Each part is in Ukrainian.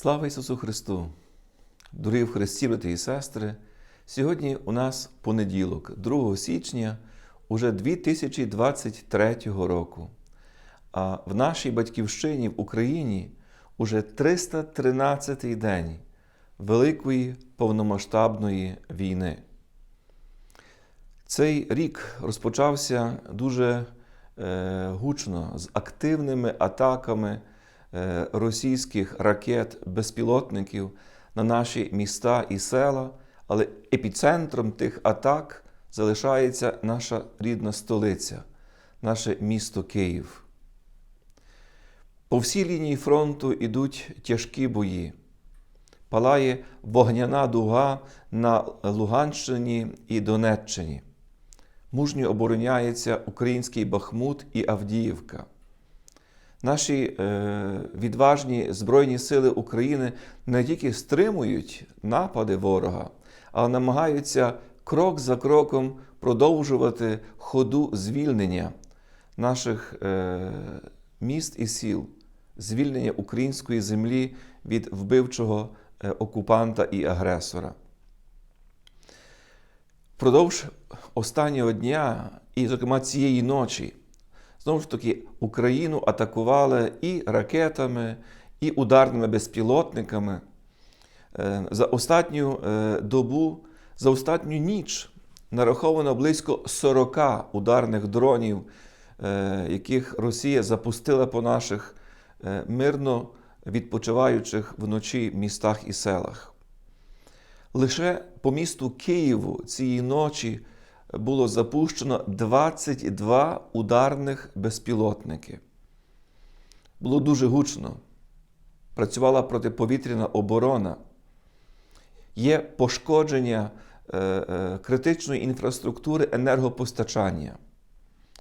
Слава Ісусу Христу! Дорогі в Христі, брати і сестри! Сьогодні у нас понеділок, 2 січня, уже 2023 року. А в нашій батьківщині в Україні уже 313-й день Великої повномасштабної війни. Цей рік розпочався дуже е, гучно з активними атаками російських ракет, безпілотників на наші міста і села, але епіцентром тих атак залишається наша рідна столиця, наше місто Київ. По всій лінії фронту йдуть тяжкі бої. Палає вогняна дуга на Луганщині і Донеччині. Мужньо обороняється український Бахмут і Авдіївка. Наші е, відважні Збройні Сили України не тільки стримують напади ворога, але намагаються крок за кроком продовжувати ходу звільнення наших е, міст і сіл, звільнення української землі від вбивчого е, окупанта і агресора. Впродовж останнього дня, і, зокрема, цієї ночі, знову ж таки, Україну атакували і ракетами, і ударними безпілотниками. Е, За останню е, добу, за останню ніч нараховано близько 40 ударних дронів, е, яких Росія запустила по наших мирно відпочиваючих вночі містах і селах. Лише по місту Києву цієї ночі було запущено 22 ударних безпілотники. Було дуже гучно. Працювала протиповітряна оборона. Є пошкодження е, е, критичної інфраструктури енергопостачання.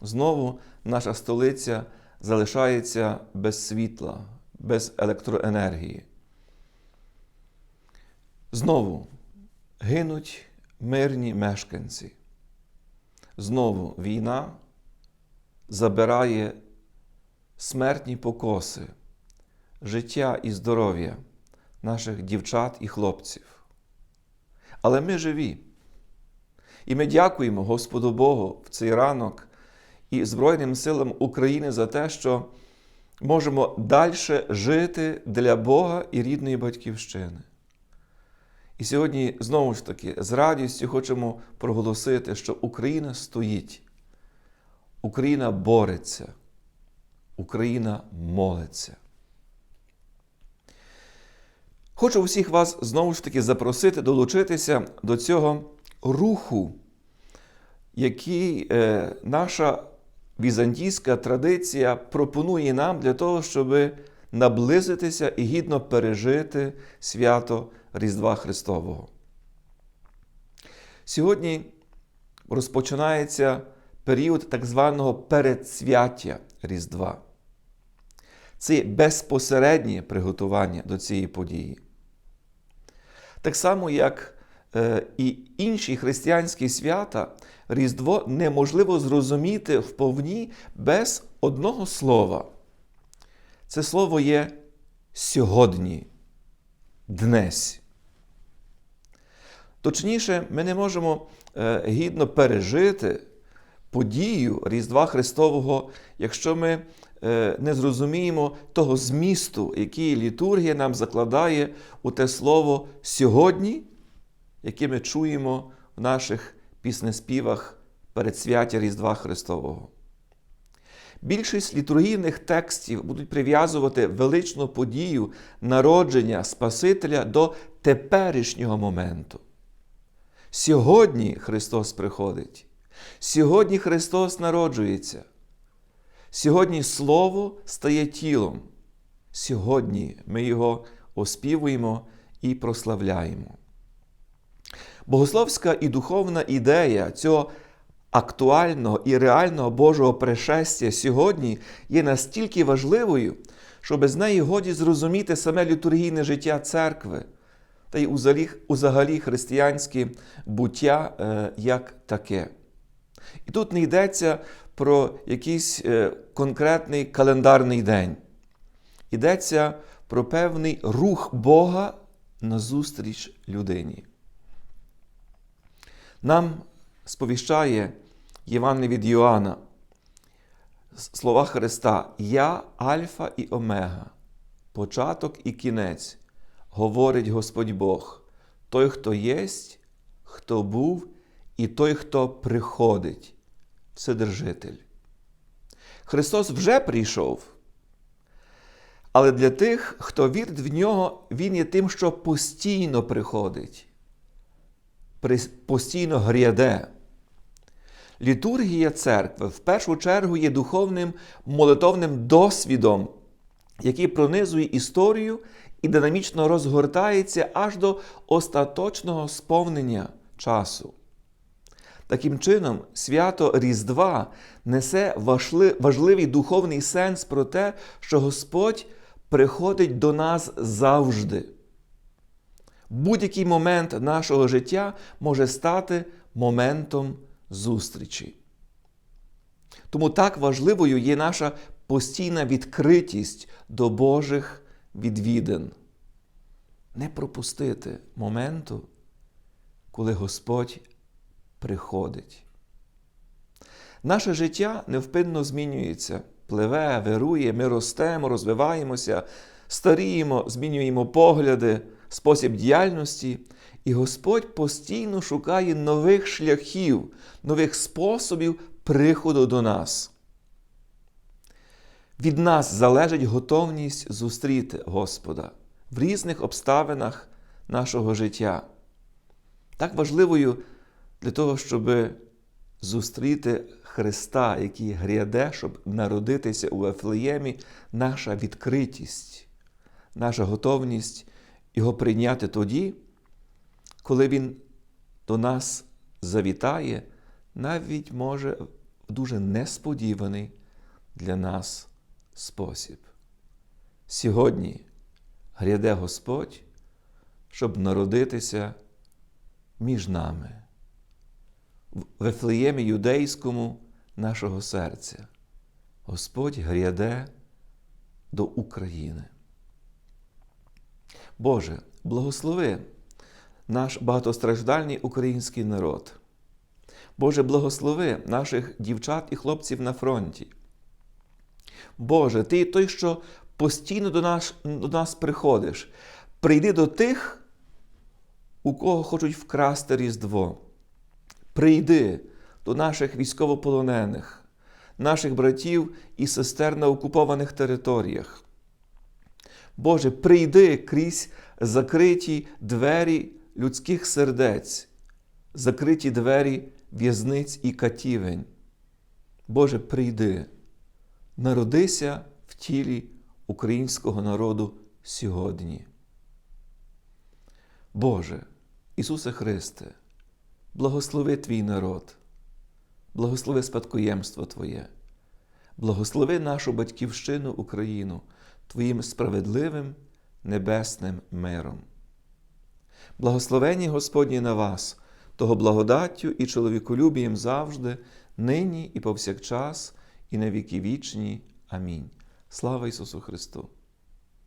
Знову наша столиця залишається без світла, без електроенергії. Знову гинуть мирні мешканці. Знову війна забирає смертні покоси, життя і здоров'я наших дівчат і хлопців. Але ми живі. І ми дякуємо Господу Богу в цей ранок і Збройним силам України за те, що можемо далі жити для Бога і рідної батьківщини. І сьогодні, знову ж таки, з радістю хочемо проголосити, що Україна стоїть, Україна бореться, Україна молиться. Хочу всіх вас знову ж таки запросити долучитися до цього руху, який е, наша візантійська традиція пропонує нам для того, щоб наблизитися і гідно пережити свято Різдва Христового. Сьогодні розпочинається період так званого передсвяття Різдва. Це безпосереднє приготування до цієї події. Так само, як е, і інші християнські свята, Різдво неможливо зрозуміти вповні без одного слова. Це слово є сьогодні, днесь. Точніше, ми не можемо е, гідно пережити подію Різдва Христового, якщо ми е, не зрозуміємо того змісту, який літургія нам закладає у те слово сьогодні, яке ми чуємо в наших піснеспівах перед свяття Різдва Христового. Більшість літургійних текстів будуть прив'язувати величну подію народження Спасителя до теперішнього моменту. Сьогодні Христос приходить, сьогодні Христос народжується. Сьогодні Слово стає тілом. Сьогодні ми Його оспівуємо і прославляємо. Богословська і духовна ідея цього актуального і реального Божого пришестя сьогодні є настільки важливою, що без неї годі зрозуміти саме літургійне життя церкви та й узагалі християнське буття е, як таке. І тут не йдеться про якийсь е, конкретний календарний день. йдеться про певний рух Бога назустріч людині. Нам сповіщає Євангеліє від Йоанна слова Христа: Я Альфа і Омега, початок і кінець, говорить Господь Бог, той, хто єсть, хто був, і той, хто приходить, Вседержитель. Христос вже прийшов. Але для тих, хто вірить в нього, Він є тим, що постійно приходить, постійно гряде. Літургія церкви в першу чергу є духовним молитовним досвідом, який пронизує історію і динамічно розгортається аж до остаточного сповнення часу. Таким чином, свято Різдва несе важливий духовний сенс про те, що Господь приходить до нас завжди. Будь-який момент нашого життя може стати моментом зустрічі. Тому так важливою є наша постійна відкритість до Божих відвідин. Не пропустити моменту, коли Господь приходить. Наше життя невпинно змінюється, пливе, вирує, ми ростемо, розвиваємося, старіємо, змінюємо погляди, спосіб діяльності, і Господь постійно шукає нових шляхів, нових способів приходу до нас. Від нас залежить готовність зустріти Господа в різних обставинах нашого життя. Так важливою для того, щоб зустріти Христа, який гряде, щоб народитися у Вифлеємі, наша відкритість, наша готовність Його прийняти тоді, коли Він до нас завітає, навіть може в дуже несподіваний для нас спосіб. Сьогодні гряде Господь, щоб народитися між нами в Вифлеємі юдейському нашого серця. Господь гряде до України. Боже, благослови наш багатостраждальний український народ. Боже, благослови наших дівчат і хлопців на фронті. Боже, Ти той, що постійно до нас, до нас приходиш. Прийди до тих, у кого хочуть вкрасти Різдво прийди до наших військовополонених, наших братів і сестер на окупованих територіях. Боже, прийди крізь закриті двері людських сердець, закриті двері в'язниць і катівень. Боже, прийди, народися в тілі українського народу сьогодні. Боже, Ісусе Христе, благослови твій народ, благослови спадкоємство Твоє, благослови нашу батьківщину Україну Твоїм справедливим небесним миром. Благословені Господні на вас, того благодаттю і чоловіколюбієм завжди, нині і повсякчас, і на віки вічні. Амінь. Слава Ісусу Христу!